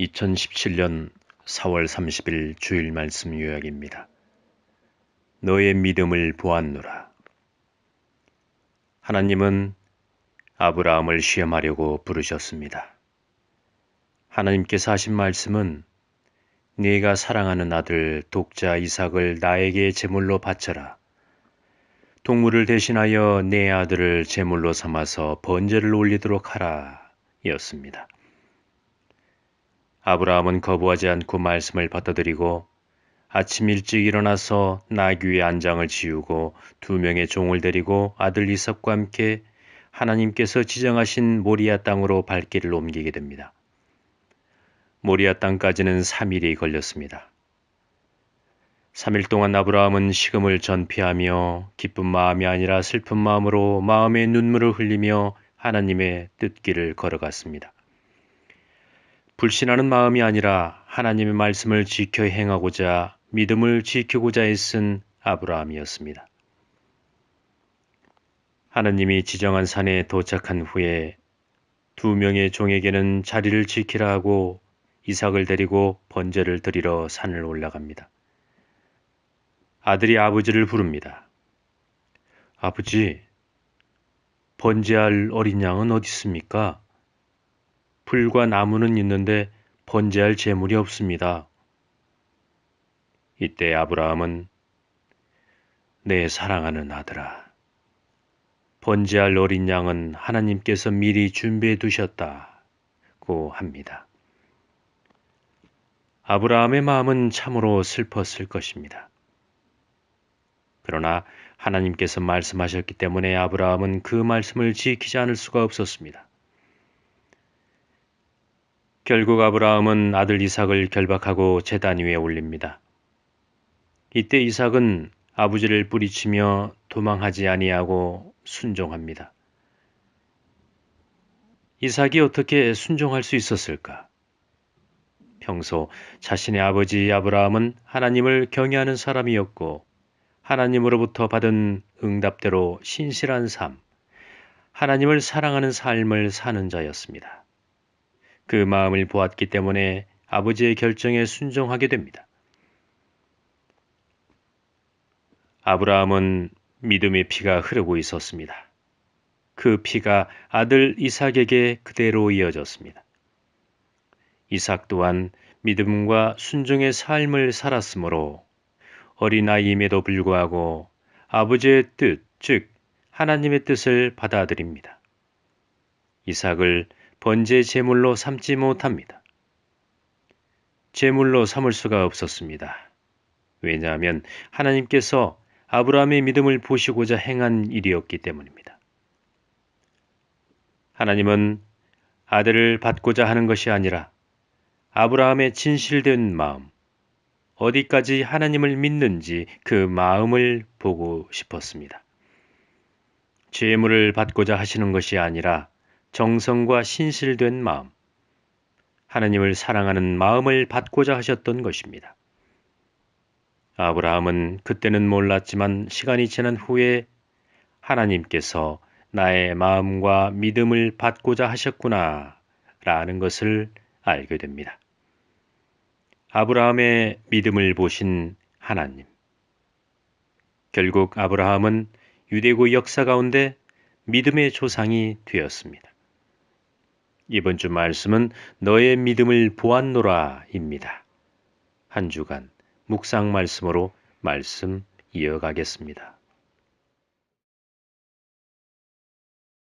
2017년 4월 30일 주일 말씀 요약입니다. 너의 믿음을 보았노라. 하나님은 아브라함을 시험하려고 부르셨습니다. 하나님께서 하신 말씀은 네가 사랑하는 아들 독자 이삭을 나에게 제물로 바쳐라. 동물을 대신하여 내 아들을 제물로 삼아서 번제를 올리도록 하라. 였습니다. 아브라함은 거부하지 않고 말씀을 받아들이고 아침 일찍 일어나서 나귀의 안장을 지우고 두 명의 종을 데리고 아들 이삭과 함께 하나님께서 지정하신 모리아 땅으로 발길을 옮기게 됩니다. 모리아 땅까지는 3일이 걸렸습니다. 3일 동안 아브라함은 식음을 전피하며 기쁜 마음이 아니라 슬픈 마음으로 마음의 눈물을 흘리며 하나님의 뜻길을 걸어갔습니다. 불신하는 마음이 아니라 하나님의 말씀을 지켜 행하고자 믿음을 지키고자 애쓴 아브라함이었습니다. 하나님이 지정한 산에 도착한 후에 두 명의 종에게는 자리를 지키라 하고 이삭을 데리고 번제를 드리러 산을 올라갑니다. 아들이 아버지를 부릅니다. 아버지, 번제할 어린 양은 어디 있습니까? 불과 나무는 있는데 번제할 재물이 없습니다. 이때 아브라함은 내 사랑하는 아들아, 번제할 어린 양은 하나님께서 미리 준비해 두셨다고 합니다. 아브라함의 마음은 참으로 슬펐을 것입니다. 그러나 하나님께서 말씀하셨기 때문에 아브라함은 그 말씀을 지키지 않을 수가 없었습니다. 결국 아브라함은 아들 이삭을 결박하고 재단 위에 올립니다. 이때 이삭은 아버지를 뿌리치며 도망하지 아니하고 순종합니다. 이삭이 어떻게 순종할 수 있었을까? 평소 자신의 아버지 아브라함은 하나님을 경외하는 사람이었고 하나님으로부터 받은 응답대로 신실한 삶, 하나님을 사랑하는 삶을 사는 자였습니다. 그 마음을 보았기 때문에 아버지의 결정에 순종하게 됩니다. 아브라함은 믿음의 피가 흐르고 있었습니다. 그 피가 아들 이삭에게 그대로 이어졌습니다. 이삭 또한 믿음과 순종의 삶을 살았으므로 어린아이임에도 불구하고 아버지의 뜻, 즉 하나님의 뜻을 받아들입니다. 이삭을 번제 제물로 삼지 못합니다. 제물로 삼을 수가 없었습니다. 왜냐하면 하나님께서 아브라함의 믿음을 보시고자 행한 일이었기 때문입니다. 하나님은 아들을 받고자 하는 것이 아니라 아브라함의 진실된 마음, 어디까지 하나님을 믿는지 그 마음을 보고 싶었습니다. 죄물을 받고자 하시는 것이 아니라 정성과 신실된 마음, 하나님을 사랑하는 마음을 받고자 하셨던 것입니다. 아브라함은 그때는 몰랐지만 시간이 지난 후에 하나님께서 나의 마음과 믿음을 받고자 하셨구나 라는 것을 알게 됩니다. 아브라함의 믿음을 보신 하나님. 결국 아브라함은 유대고 역사 가운데 믿음의 조상이 되었습니다. 이번 주 말씀은 너의 믿음을 보았노라입니다. 한 주간 묵상 말씀으로 말씀 이어가겠습니다.